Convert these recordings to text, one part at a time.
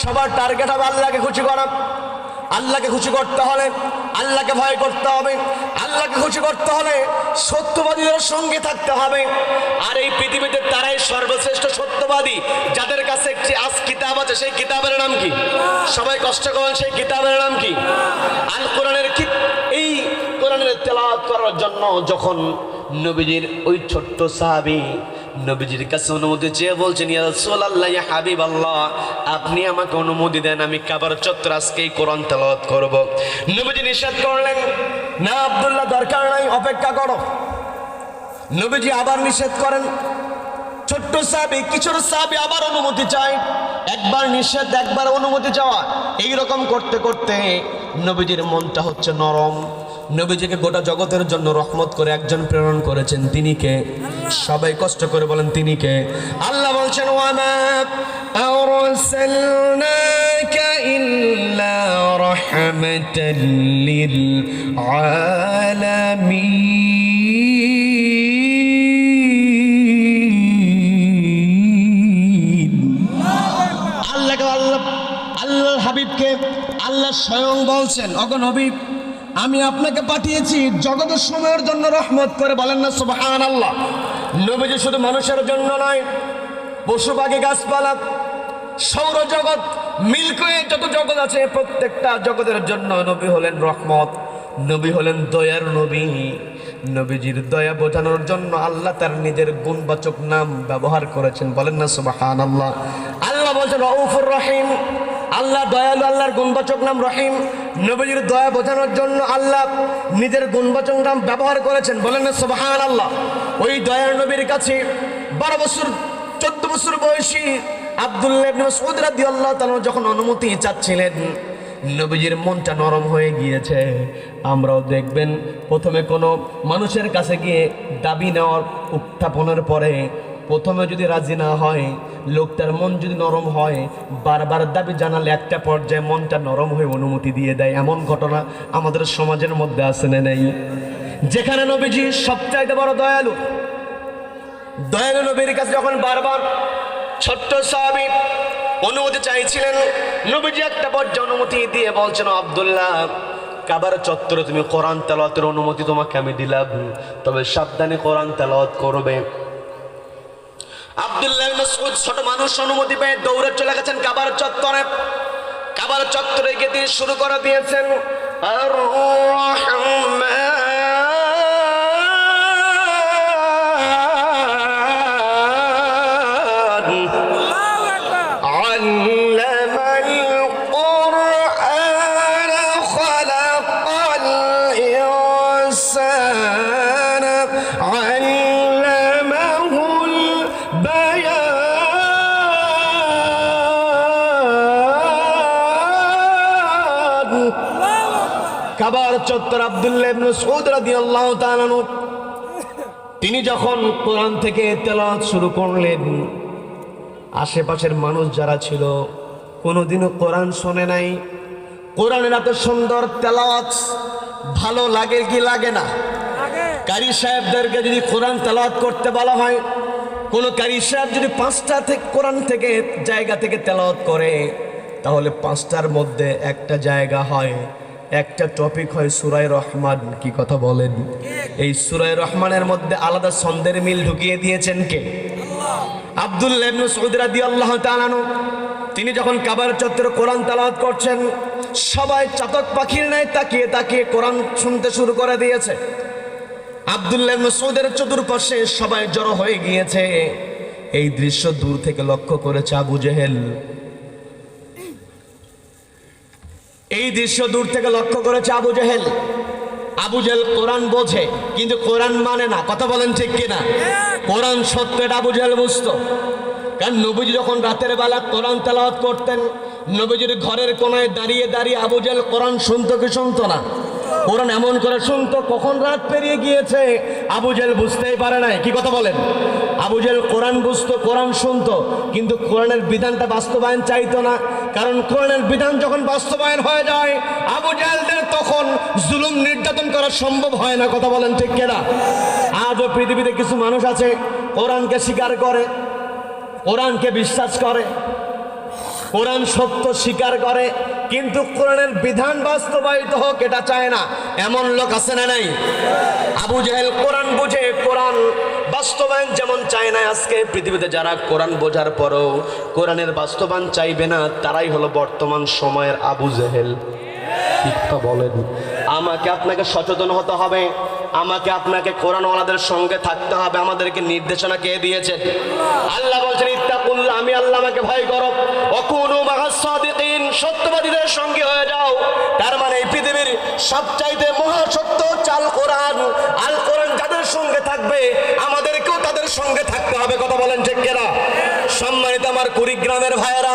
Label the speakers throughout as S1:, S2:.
S1: সবার টার্গেট হবে আল্লাহকে খুশি করা। আল্লাহকে খুশি করতে হলে আল্লাহকে ভয় করতে হবে। আল্লাহকে খুশি করতে হলে সত্যবাদীদের সঙ্গে থাকতে হবে। আর এই পৃথিবীতে তারাই সর্বশ্রেষ্ঠ সত্যবাদী। যাদের কাছে একটি আজ কিতাব আছে, সেই কিতাবের নাম কি? সবাই কষ্ট করেন, সেই কিতাবের নাম কি? আল কোরআনের কি এই কোরআনের তেলাওয়াত করার জন্য যখন নবীজির ওই ছোট্ট সাহাবী নবীজির কাছে অনুমতি চেয়ে বলছেন আপনি আমাকে অনুমতি দেন, আমি কাবার চত্বর আজকে কোরআন তেলাওয়াত করব। নবীজি নিষেধ করলেন, না আব্দুল্লাহ, দরকার নাই, অপেক্ষা করো। নবীজি আবার নিষেধ করেন, ছোট্ট সাহাবি, কিশোর সাহাবি আবার অনুমতি চায়। একবার নিষেধ, একবার অনুমতি চাওয়া, এইরকম করতে করতে নবীজির মনটা হচ্ছে নরম। নবীজিকে গোটা জগতের জন্য রহমত করে একজন প্রেরণ করেছেন। তিনি কে? সবাই কষ্ট করে বলেন, তিনি কে? আল্লাহ বলছেন আল্লাহ, আল্লাহর হাবিবকে আল্লাহ স্বয়ং বলছেন অগন হাবিব আমি আপনাকে পাঠিয়েছি জগতের সময়ের জন্য রহমত করে বলেন না সুবহান আল্লাহ নবীজি শুধু মানুষের জন্য নয়, পশু পাখি, গাছপালা, সৌরজগৎ মিল্কয়ে যত জগৎ আছে, প্রত্যেকটা জগতের জন্য নবী হলেন রহমত, নবী হলেন দয়ার নবী। নবীজির দয়া বোঝানোর জন্য আল্লাহ তার নিজের গুণবাচক নাম ব্যবহার করেছেন, বলেন না সুবাহান আল্লাহ আল্লাহ বলছেন রহিম। আল্লাহ দয়ালু আল্লাহর গুণবাচক নাম রহিম। নবীজির দয়া বোঝানোর জন্য আল্লাহ নিজের গুণবাচক নাম ব্যবহার করেছেন। বলেন না সুবাহান আল্লাহ ওই দয়ার নবীর কাছে বারো বছর, চোদ্দ বছর বয়সী আব্দুল্লাহ যখন অনুমতি চাচ্ছিলেন, নবীজির মনটা নরম হয়ে গিয়েছে। আমরাও দেখবেন, প্রথমে কোনো মানুষের কাছে গিয়ে দাবি নেওয়ার উত্থাপনের পরে প্রথমে যদি রাজি না হয়, লোকটার মন যদি নরম হয়, বারবার দাবি জানালে একটা পর্যায়ে মনটা নরম হয়ে অনুমতি দিয়ে দেয়। এমন ঘটনা আমাদের সমাজের মধ্যে আছে না নেই? যেখানে নবীজি সবচাইতে বড় দয়ালু। দয়ালু নবীর কাছে যখন বারবার ছোট্ট সাহাবি অনুমতি চাইছিলেন, নবীজি একটা পর্যায়ে অনুমতি দিয়ে বলছেন, আব্দুল্লাহ, কাবার চত্বরে তুমি কোরআন তেলাওয়াতের অনুমতি তোমাকে আমি দিলাম। তবে সাবধানে কোরআন তেলাওয়াত করবে। আবদুল্লাহ মাসউদ ছোট মানুষ অনুমতি পেয়ে দৌড়ে চলে গেছেন কাবার চত্বরে। কাবার চত্বরে গিয়ে তিনি শুরু করে দিয়েছেন, আর কাবার চত্বর আব্দুল্লাহ ইবনে সৌদ রাদিয়াল্লাহু তাআলা তিনি যখন কোরআন থেকে তেলাওয়াত শুরু করলেন আশেপাশের মানুষ যারা ছিল কোনোদিনও কোরআন শোনে নাই। কোরআনের এত সুন্দর তেলাওয়াত ভালো লাগে কি লাগে না? কারি সাহেবদেরকে যদি কোরআন তেলাওয়াত করতে বলা হয় কোনো কারি সাহেব যদি পাঁচটা থেকে কোরআন থেকে জায়গা থেকে তেলাওয়াত করে তাহলে পাঁচটার মধ্যে একটা জায়গা হয় একটা টপিক হয় সুরাই রহমান। কি কথা বলেন? এই সুরাই রহমানের মধ্যে আলাদা ছন্দের মিল ঢুকিয়ে দিয়েছেন কে? আব্দুল্লাহ সৌদ রাদিয়াল্লাহু তাআলা তিনি যখন কাবার চত্বরে কোরআন তেলাওয়াত করছেন, সবাই চাতক পাখির ন্যায় তাকিয়ে তাকিয়ে কোরআন শুনতে শুরু করে দিয়েছে। আব্দুল্লাহ সৌদের চতুর্পাশে সবাই জড়ো হয়ে গিয়েছে। এই দৃশ্য দূর থেকে লক্ষ্য করেছে আবু জেহেল। এই দৃশ্য দূর থেকে লক্ষ্য করেছে আবু জেহেল। আবু জেহেল কোরআন বোঝে, কিন্তু কোরআন মানে না। কথা বলেন ঠিক কিনা? কোরআন সত্য, এটা আবু জেহেল বুঝতো। কারণ নবীজি যখন রাতের বেলা কোরআন তেলাওয়াত করতেন, নবীজির ঘরের কোনায় দাঁড়িয়ে দাঁড়িয়ে আবু জেহেল কোরআন শুনতো কি শুনতো না? কোরআন এমন করে শুনতো, কখন রাত পেরিয়ে গিয়েছে, আবু জেহেল বুঝতেই পারে নাই। কি কথা বলেন? আবু জেহেল কোরআন বুঝতো, কোরআন শুনতো, কিন্তু কোরআনের বিধানটা বাস্তবায়ন চাইতো না। কারণ কোরআনের বিধান যখন বাস্তবায়ন হয়ে যায় আবু জাহেলদের তখন জুলুম নির্যাতন করা সম্ভব হয় না, কথা বলেন ঠিক কেনা? আজও পৃথিবীতে কিছু মানুষ আছে, কোরআনকে স্বীকার করে, কোরআনকে বিশ্বাস করে, কোরআন সত্য স্বীকার করে, কিন্তু কোরআনের বিধান বাস্তবায়িত হোক, এটা চায় না। এমন লোক আছে না নাই? আবু জাহেল কোরআন বুঝে, কোরআন বাস্তবায়ন যেমন চায় না আজকে পৃথিবীতে যারা কোরআন বোঝার পরও কোরআনের বাস্তবায়ন চাইবে না, তারাই হলো বর্তমান সময়ের আবু জাহেল। তো বলেন। আমাকে আপনাকে সচেতন হতে হবে। আমাকে আপনাকে কোরআনওয়ালাদের সঙ্গে থাকতে হবে। আমাদেরকে নির্দেশনা কে দিয়েছেন আল্লাহ বলছেন, ইত্তাকুল্লাহ, আমি আল্লাহ আমাকে ভয় করো। অকুনু মাহাসাদিকিন সত্যবাদীদের সঙ্গে হয়ে যাও তার মানে এই পৃথিবীর সবচাইতে মহাসত্য চাল কোরআন। আল কোরআন যাদের সঙ্গে থাকবে, আমাদেরকেও তাদের সঙ্গে থাকতে হবে, কথা বলেন ঠিক কেনা? সম্মানিত আমার কুড়িগ্রামের ভাইয়েরা,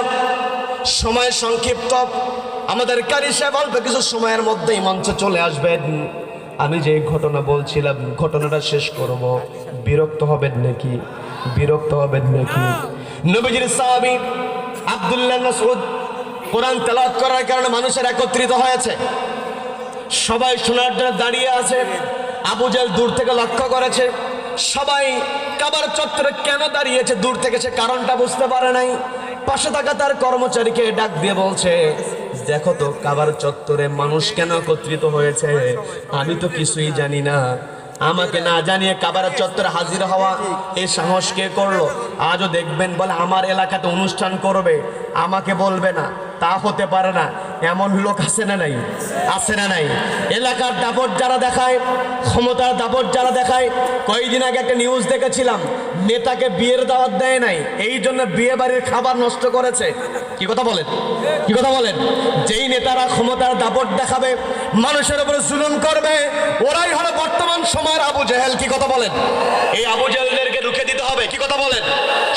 S1: সময় সংক্ষিপ্ত। আমাদের কারি সাহেব অল্প কিছু সময়ের মধ্যেই মঞ্চে চলে আসবেন। আমি যে ঘটনা বলছিলাম, ঘটনাটা শেষ করব। বিরক্ত হবেন নাকি? বিরক্ত হবেন নাকি? নবীজির সাহাবী আব্দুল্লাহ মাসউদ কোরআন তেলাওয়াত করার কারণে মানুষের একত্রিত হয়েছে। সবাই শোনার জন্য দাঁড়িয়ে আছে। আবু জাহেল দূর থেকে লক্ষ্য করেছে। সবাই কাবার চত্বরে কেন দাঁড়িয়েছে? দূর থেকে সে কারণটা বুঝতে পারে নাই। পাশে থাকা তার কর্মচারীকে ডাক দিয়ে বলছে, দেখো তো, কাবার চত্বরে মানুষ কেন একত্রিত হয়েছে? আমি তো কিছুই জানি না। আমাকে না জানিয়ে কাবার চত্বরে হাজির হওয়া এই সাহস কে করল? আজও দেখবেন বলে আমার এলাকাতে অনুষ্ঠান করবে। আমাকে বলবে না। তা হতে পারে না। এমন লোক আছে না নাই? আছে না নাই? এলাকার দাপট যারা দেখায়, ক্ষমতার দাপট যারা দেখায়, কয়েকদিন আগে একটা নিউজ দেখেছিলাম, নেতাকে বিয়ের দাওয়াত দেয় নাই, এই জন্য বিয়ে বাড়ির খাবার নষ্ট করেছে। কি কথা বলেন? কি কথা বলেন? যেই নেতারা ক্ষমতার দাপট দেখাবে, মানুষের উপরে জুলুম করবে, ওরাই হলো বর্তমান সময়ের আবু জেহেল। কি কথা বলেন? এই আবু জেহেলদেরকে রুখে দিতে হবে। কি কথা বলেন?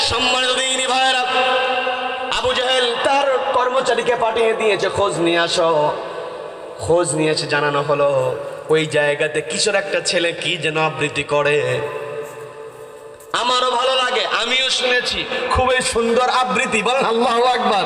S1: সম্মানিত দিনী ভাইয়েরা কর্মচারীকে পাঠিয়ে দিয়েছে, খোঁজ নিয়ে আসো। খোঁজ নিয়েছে, জানানো হলো, ওই জায়গাতে কিশোর একটা ছেলে কি যেন আবৃত্তি করে। আমারও ভালো লাগে, আমিও শুনেছি, খুবই সুন্দর আবৃত্তি, বলেন আল্লাহ আকবার।